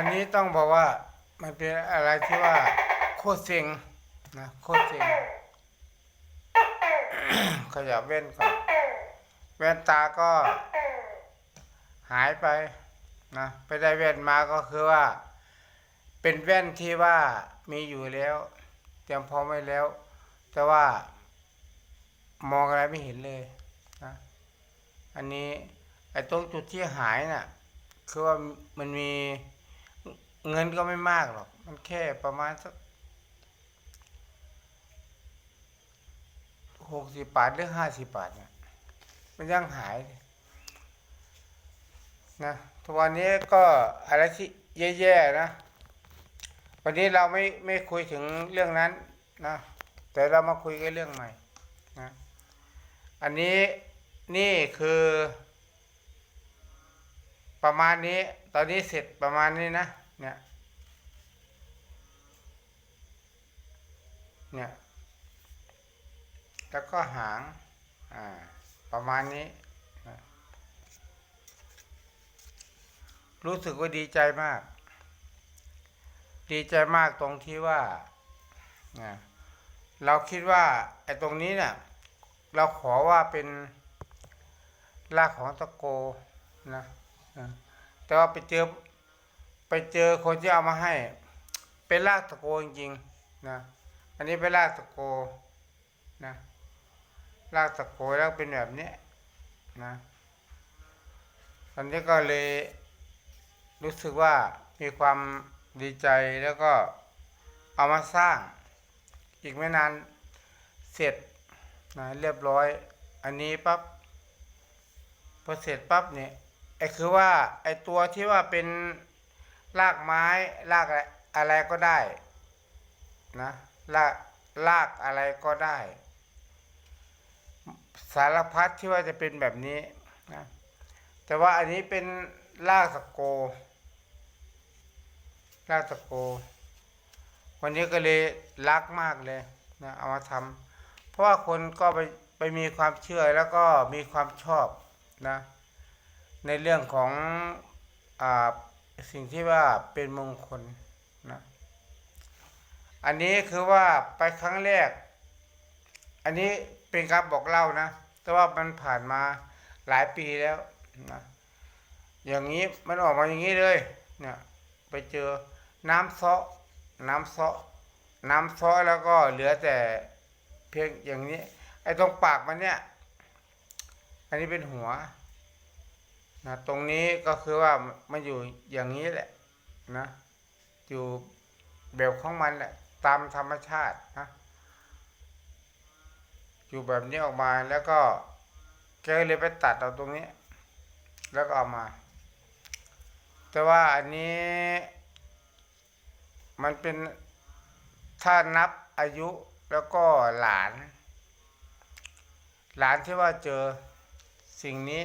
วันนี้ต้องบอกว่ามันเป็นอะไรที่ว่าโคตรเซ็งนะโคตรเซ็งขยับเว้นก่อนแว่นตาก็หายไปนะไปได้แว่นมาก็คือว่า เป็นแว่นที่ว่ามีอยู่แล้ว เตรียมพร้อมไว้แล้ว แต่ว่ามองอะไรไม่เห็นเลยนะอันนี้ไอ้ตรงจุดที่หายน่ะ คือว่ามันมี เงินก็ไม่มากหรอก มันแค่ประมาณสักหกสิบบาทหรือห้าสิบบาทเนี่ยมันยังหายเลยนะทุกวันนี้ก็อะไรที่แย่ๆนะ วันนี้เราไม่ไม่คุยถึงเรื่องนั้นนะ แต่เรามาคุยกันเรื่องใหม่นะอันนี้นี่คือ ประมาณนี้ ตอนนี้เสร็จประมาณนี้นะ เนี่ยเนี่ยแล้วก็หางอ่าประมาณนี้ รู้สึกว่าดีใจมาก ดีใจมากตรงที่ว่านะเราคิดว่าไอ้ตรงนี้เนี่ยเราขอว่าเป็นรากของตะโกนะนะแต่ว่าไปเจอ ไปเจอคนที่เอามาให้ เป็นรากตะโกจริงๆนะ อันนี้เป็นรากตะโกนะรากตะโกแล้วเป็นแบบนี้นะตอนนี้ก็เลยรู้สึกว่ามีความดีใจแล้วก็เอามาสร้าง อีกไม่นานเสร็จนะเรียบร้อย อันนี้ปั๊บพอเสร็จปั๊บเนี่ยไอ้คือว่าไอ้ตัวที่ว่าเป็น รากไม้รากอะไรอะไรก็ได้นะรากรากอะไรก็ได้ สารพัดที่ว่าจะเป็นแบบนี้นะแต่ว่าอันนี้เป็นรากตะโกรากตะโก วันนี้ก็เลยรักมากเลยนะเอามาทำเพราะว่าคนก็ไปไปมีความเชื่อแล้วก็มีความชอบนะในเรื่องของอ่า สิ่งที่ว่าเป็นมงคลนะอันนี้คือว่าไปครั้งแรก อันนี้เป็นการบอกเล่านะ แต่ว่ามันผ่านมาหลายปีแล้วนะอย่างนี้มันออกมาอย่างนี้เลยเนี่ยไปเจอน้ำซาะน้ำซาะน้ำซาะแล้วก็เหลือแต่เพียงอย่างนี้ ไอ้ตรงปากมันเนี่ย อันนี้เป็นหัว นะตรงนี้ก็คือว่ามันอยู่อย่างนี้แหละนะอยู่แบบของมันแหละตามธรรมชาตินะอยู่แบบนี้ออกมาแล้วก็แกเลยไปตัดเอาตรงนี้ แล้วก็เอามา แต่ว่าอันนี้ มันเป็นถ้านับอายุแล้วก็หลาน หลานที่ว่าเจอสิ่งนี้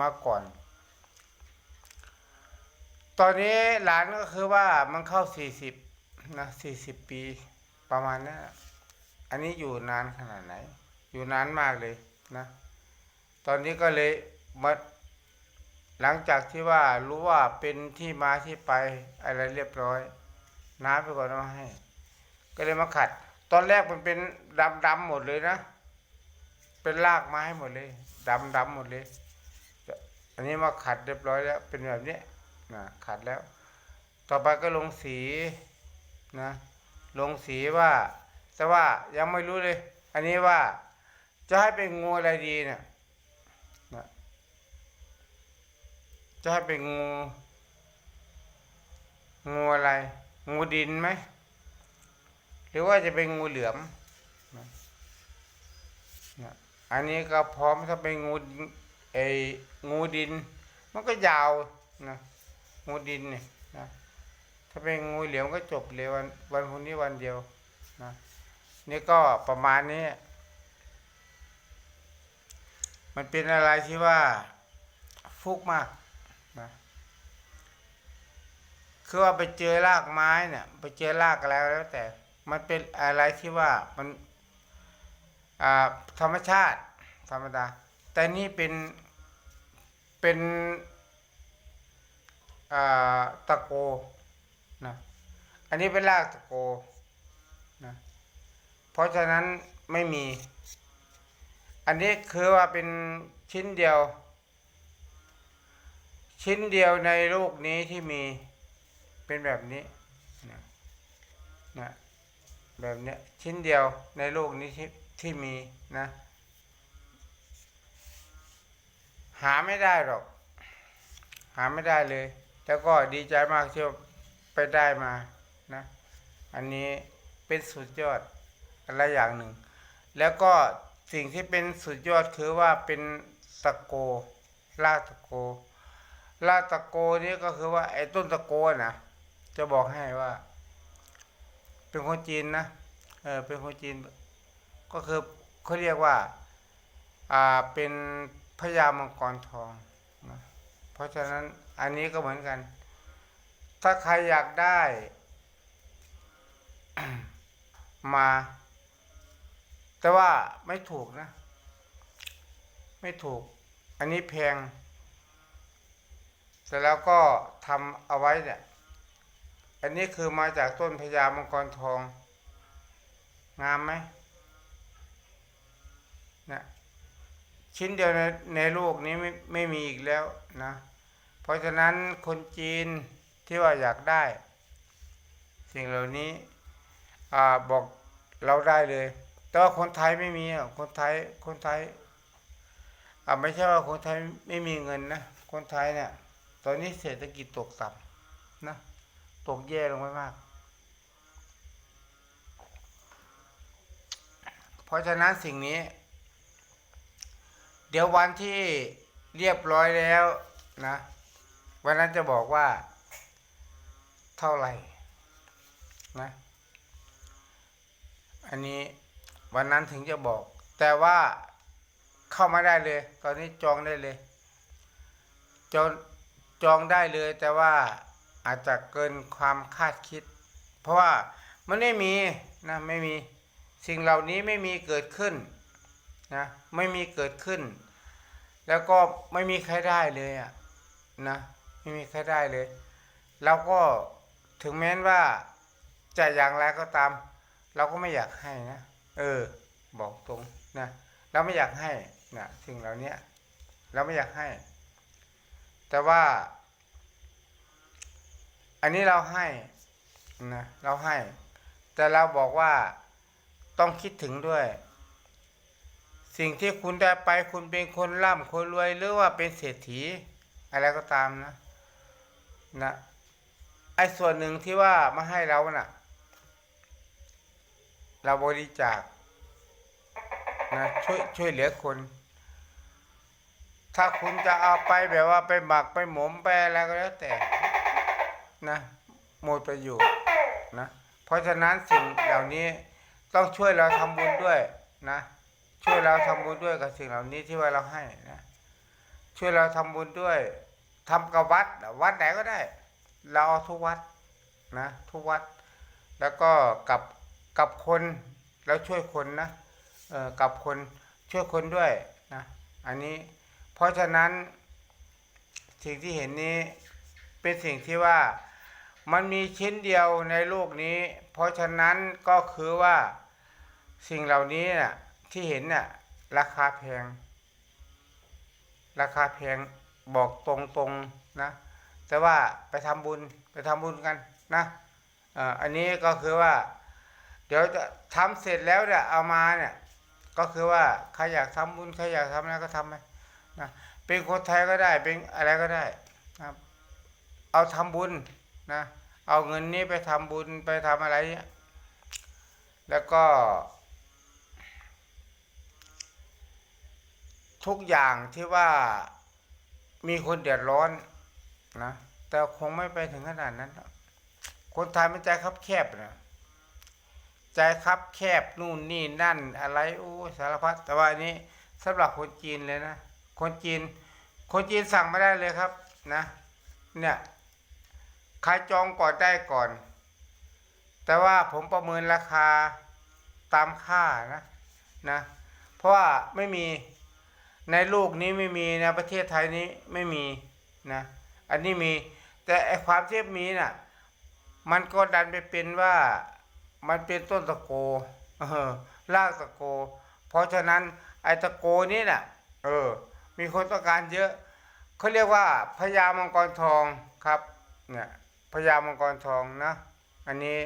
มาก่อน ตอนนี้หลานก็คือว่ามันเข้าสี่สิบนะสี่สิบปีประมาณนั้นอันนี้อยู่นานขนาดไหน อยู่นานมากเลยนะ ตอนนี้ก็เลยมาหลังจากที่ว่ารู้ว่าเป็นที่มาที่ไปอะไรเรียบร้อย น้าไปก่อนเอามาให้ ก็เลยมาขัด ตอนแรกมันเป็นดำดำหมดเลยนะ เป็นรากไม้หมดเลยดำดำหมดเลย อันนี้มาขัดเรียบร้อยแล้ว เป็นแบบนี้นะขัดแล้ว ต่อไปก็ลงสีนะ ลงสีว่า แต่ว่ายังไม่รู้เลย อันนี้ว่าจะให้เป็นงูอะไรดีเนี่ยนะจะให้เป็นงู งูอะไร งูดินไหม หรือว่าจะเป็นงูเหลือมนะอันนี้ก็พร้อมถ้าเป็นงู ไอ้งูดิน มันก็ยาวนะงูดินเนี่ยนะถ้าเป็นงูเหลือมก็จบเลยวันวันพรุ่งนี้วันเดียวนะนี่ก็ประมาณนี้ มันเป็นอะไรที่ว่าฟุกมากนะคือว่าไปเจอรากไม้เนี่ยไปเจอรากอะไรแล้วแต่ มันเป็นอะไรที่ว่ามันธรรมชาติธรรมดา แต่นี่เป็นเป็นตะโกนะอันนี้เป็นรากตะโกนะเพราะฉะนั้นไม่มี อันนี้คือว่าเป็นชิ้นเดียว ชิ้นเดียวในโลกนี้ที่มีเป็นแบบนี้นะนะแบบเนี้ยชิ้นเดียวในโลกนี้ที่ที่มีนะ หาไม่ได้หรอก หาไม่ได้เลย แล้วก็ดีใจมากที่ไปได้มานะ อันนี้เป็นสุดยอดอะไรอย่างหนึ่ง แล้วก็สิ่งที่เป็นสุดยอดคือว่าเป็นตะโกราตะโกราตะโกนี่ก็คือว่าไอ้ต้นตะโกนะจะบอกให้ว่า เป็นคนจีนนะเออเป็นคนจีน ก็คือเขาเรียกว่า อ่าเป็น พญามังกรทองนะเพราะฉะนั้นอันนี้ก็เหมือนกัน ถ้าใครอยากได้มา แต่ว่าไม่ถูกนะ ไม่ถูก อันนี้แพง เสร็จแล้วก็ทำเอาไว้เนี่ย อันนี้คือมาจากต้นพญามังกรทอง งามไหมเนี่ย ชิ้นเดียวในในโลกนี้ไม่ไม่มีอีกแล้วนะ เพราะฉะนั้นคนจีนที่ว่าอยากได้ สิ่งเหล่านี้อ่าบอกเราได้เลย แต่ว่าคนไทยไม่มีคนไทยคนไทยอ่าไม่ใช่ว่าคนไทยไม่มีเงินนะ คนไทยเนี่ย ตอนนี้เศรษฐกิจตกต่ำนะ ตกแย่ลงไปมาก เพราะฉะนั้นสิ่งนี้ เดี๋ยววันที่เรียบร้อยแล้วนะ วันนั้นจะบอกว่า เท่าไหร่นะ อันนี้วันนั้นถึงจะบอก แต่ว่าเข้ามาได้เลย ตอนนี้จองได้เลย จองจองได้เลย แต่ว่าอาจจะเกินความคาดคิด เพราะว่ามันไม่มีนะไม่มีสิ่งเหล่านี้ไม่มีเกิดขึ้นนะไม่มีเกิดขึ้น แล้วก็ไม่มีใครได้เลยอะนะไม่มีใครได้เลยเราก็ถึงแม้นว่าจะอย่างไรก็ตาม เราก็ไม่อยากให้นะเออ บอกตรงนะเราไม่อยากให้นะสิ่งเหล่านี้เราไม่อยากให้ แต่ว่า อันนี้เราให้นะเราให้ แต่เราบอกว่าต้องคิดถึงด้วย สิ่งที่คุณได้ไปคุณเป็นคนร่ำคนรวยหรือว่าเป็นเศรษฐี อะไรก็ตามนะนะไอ้ส่วนหนึ่งที่ว่ามาให้เราน่ะ เราบริจาคนะช่วยช่วยเหลือคน ถ้าคุณจะเอาไปแบบว่าไปหมักไปหมมไปอะไรก็แล้วแต่นะหมดประโยชน์นะ เพราะฉะนั้นสิ่งเหล่านี้ต้องช่วยเราทำบุญด้วยนะ ช่วยเราทำบุญด้วยกับสิ่งเหล่านี้ที่ว่าเราให้นะช่วยเราทำบุญด้วยทำกับวัดวัดไหนก็ได้ เราเอาทุกวัดนะทุกวัด แล้วก็กับกับคนแล้วช่วยคนนะเออกับคนช่วยคนด้วยนะอันนี้เพราะฉะนั้นสิ่งที่เห็นนี้เป็นสิ่งที่ว่ามันมีชิ้นเดียวในโลกนี้ เพราะฉะนั้นก็คือว่าสิ่งเหล่านี้น่ะ ที่เห็นน่ะราคาแพง ราคาแพงบอกตรงๆนะ แต่ว่าไปทำบุญไปทำบุญกันนะอันนี้ก็คือว่า เดี๋ยวจะทำเสร็จแล้วเนี่ยเอามาเนี่ยก็คือว่าใครอยากทำบุญใครอยากทำอะไรก็ทำไปนะเป็นคนไทยก็ได้เป็นอะไรก็ได้นะเอาทำบุญนะเอาเงินนี้ไปทำบุญไปทำอะไรเนี่ยแล้วก็ ทุกอย่างที่ว่ามีคนเดือดร้อนนะแต่คงไม่ไปถึงขนาดนั้น คนไทยมันใจคับแคบนะใจคับแคบนู่นนี่นั่นอะไรโอ้สารพัดแต่ว่านี้สำหรับคนจีนเลยนะคนจีน คนจีนสั่งไม่ได้เลยครับนะ เนี่ยใครจองก่อนได้ก่อน แต่ว่าผมประเมินราคาตามค่านะนะ เพราะว่าไม่มี ในโลกนี้ไม่มีในประเทศไทยนี้ไม่มีนะอันนี้มี แต่ไอความเที่มีน่ะ มันก็ดันไปเป็นว่ามันเป็นต้นตะโกเออรากตะโก เพราะฉะนั้นไอตะโกนี้น่ะ เออ มีคนต้องการเยอะเขาเรียกว่าพญามังกรทองครับ เนี่ยพญามังกรทองนะ อันนี้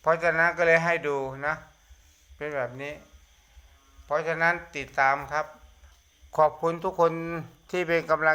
เพราะฉะนั้นก็เลยให้ดูนะ เป็นแบบนี้ เพราะฉะนั้นติดตามครับ ขอบคุณทุกคนที่เป็นกำลัง